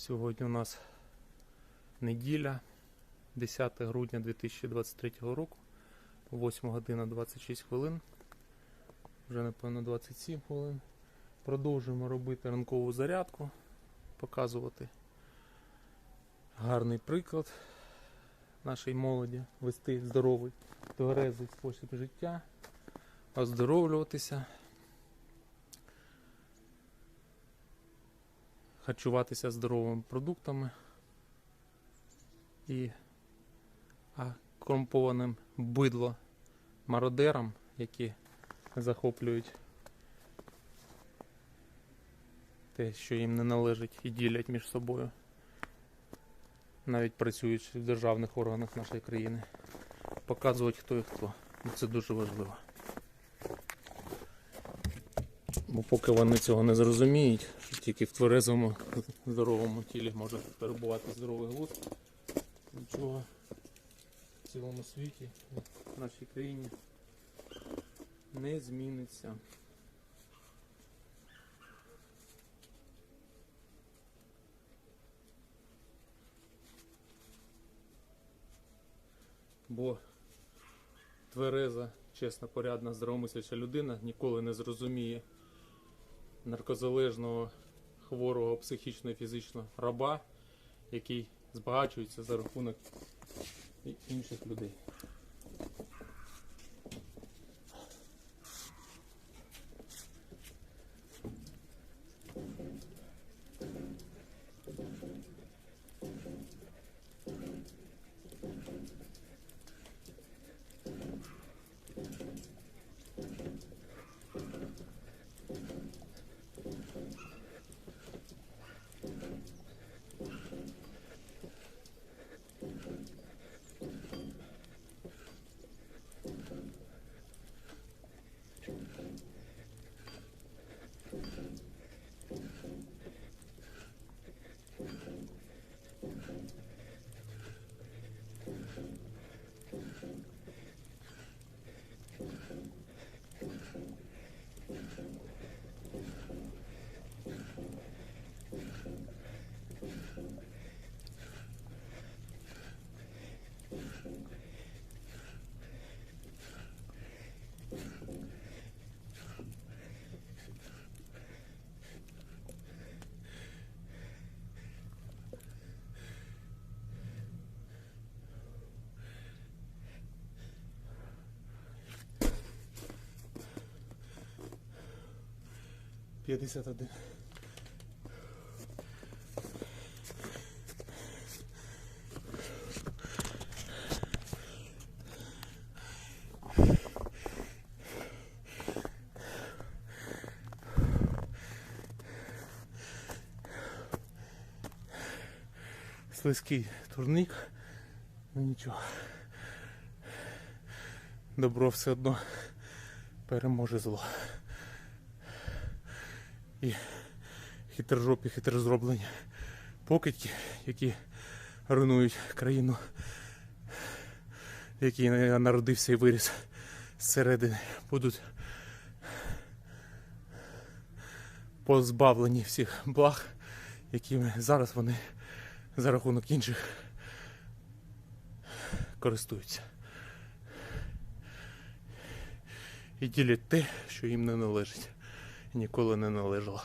Сьогодні у нас неділя, 10 грудня 2023 року, 8 година 26 хвилин. Вже напевно 27 хвилин. Продовжуємо робити ранкову зарядку, показувати гарний приклад нашій молоді, вести здоровий, тверезий спосіб життя, оздоровлюватися. Харчуватися здоровими продуктами і корумпованим бидло мародерам, які захоплюють те, що їм не належить, і ділять між собою, навіть працюючи в державних органах нашої країни, показувати хто і хто. І Це дуже важливо. Бо поки вони цього не зрозуміють, що тільки в тверезому, здоровому тілі може перебувати здоровий глузд, нічого в цілому світі, в нашій країні не зміниться. Бо твереза, чесна, порядна, здоровомисляча людина ніколи не зрозуміє наркозалежного хворого психічно і фізично раба, який збагачується за рахунок інших людей. П'ятдесят один. Слизький турник, ну нічого. Добро все одно переможе зло. І хитрожопі, хитрозроблені покидьки, які руйнують країну, в якій я народився і виріс зсередини, будуть позбавлені всіх благ, якими зараз вони за рахунок інших користуються. І ділять те, що їм не належить ніколи не належало.